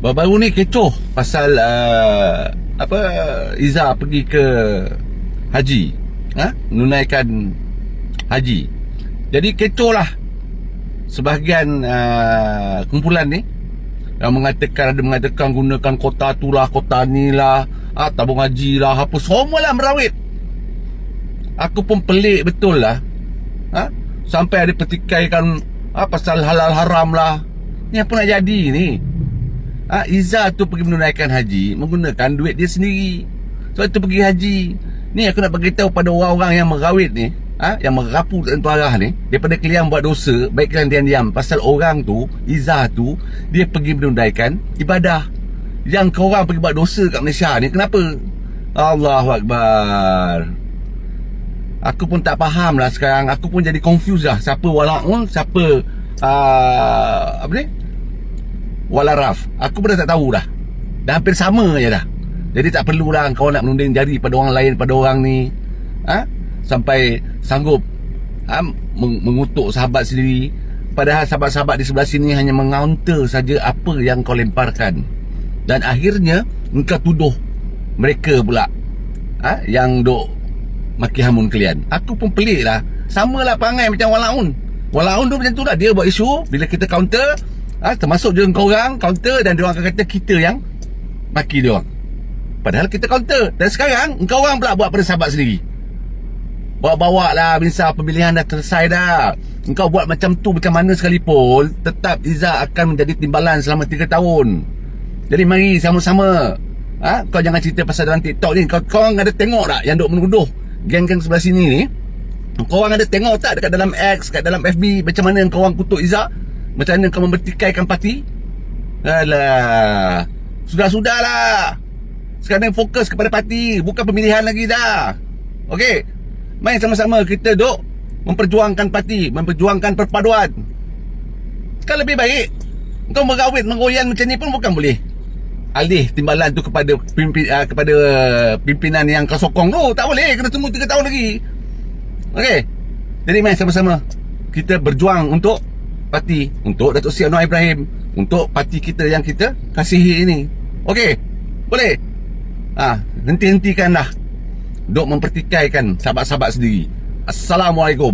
Baru-baru ni kecoh pasal uh, apa Iza pergi ke haji. Ha? Menunaikan haji. Jadi kecoh lah sebahagian uh, kumpulan ni yang mengatakan ada mengatakan gunakan kota tu lah, kota ni lah, ah, tabung haji lah, apa semua lah merawit. Aku pun pelik betul lah. Ha? Sampai ada pertikaikan ah, pasal halal haram lah. Ni apa nak jadi ni? Ha, Iza tu pergi menunaikan haji menggunakan duit dia sendiri. Sebab tu pergi haji. Ni aku nak beritahu pada orang-orang yang merawit ni, ha, yang merapu tentu arah ni, daripada kalian buat dosa, baik kalian diam-diam pasal orang tu, Iza tu, dia pergi menunaikan ibadah. Yang kau orang pergi buat dosa kat Malaysia ni, kenapa? Allahu Akbar. Aku pun tak faham lah sekarang. Aku pun jadi confused lah. Siapa Wala'un, siapa uh, apa ni? Walaraf. Aku pun dah tak tahu dah. Dah hampir sama je dah. Jadi tak perlulah kau nak menunding jari pada orang lain, pada orang ni. Ha? Sampai sanggup ha? meng- mengutuk sahabat sendiri. Padahal sahabat-sahabat di sebelah sini hanya mengaunter saja apa yang kau lemparkan. Dan akhirnya engkau tuduh mereka pula ha? yang duk maki hamun kalian. Aku pun pelik lah. Sama lah perangai macam Walaun. Walaun tu macam tu lah. Dia buat isu bila kita counter. Ha, termasuk juga kau orang counter dan dia orang akan kata kita yang maki dia orang. Padahal kita counter. Dan sekarang engkau orang pula buat pada sahabat sendiri. Bawa-bawa lah Bisa pemilihan dah selesai dah Engkau buat macam tu macam mana sekalipun Tetap Iza akan menjadi timbalan selama 3 tahun Jadi mari sama-sama ha? Kau jangan cerita pasal dalam TikTok ni Kau, kau ada tengok tak yang duk menuduh Geng-geng sebelah sini ni Kau orang ada tengok tak dekat dalam X Dekat dalam FB Macam mana kau orang kutuk Iza Macam mana kau membertikaikan parti? Alah Sudah-sudahlah. Sekarang fokus kepada parti Bukan pemilihan lagi dah. Okey Mari sama-sama kita duk Memperjuangkan parti Memperjuangkan perpaduan. Kan lebih baik Kau merawit mengoyan macam ni pun bukan boleh. Alih timbalan tu kepada pimpin, uh, kepada pimpinan yang kau sokong tu Tak boleh Kena tunggu 3 tahun lagi. Okey Jadi mari sama-sama Kita berjuang untuk Parti. Untuk Datuk Seri Anwar Ibrahim. Untuk parti kita yang kita Kasihi ini. Okey Boleh? Ah, henti-hentikanlah. Duk mempertikaikan sahabat-sahabat sendiri. Assalamualaikum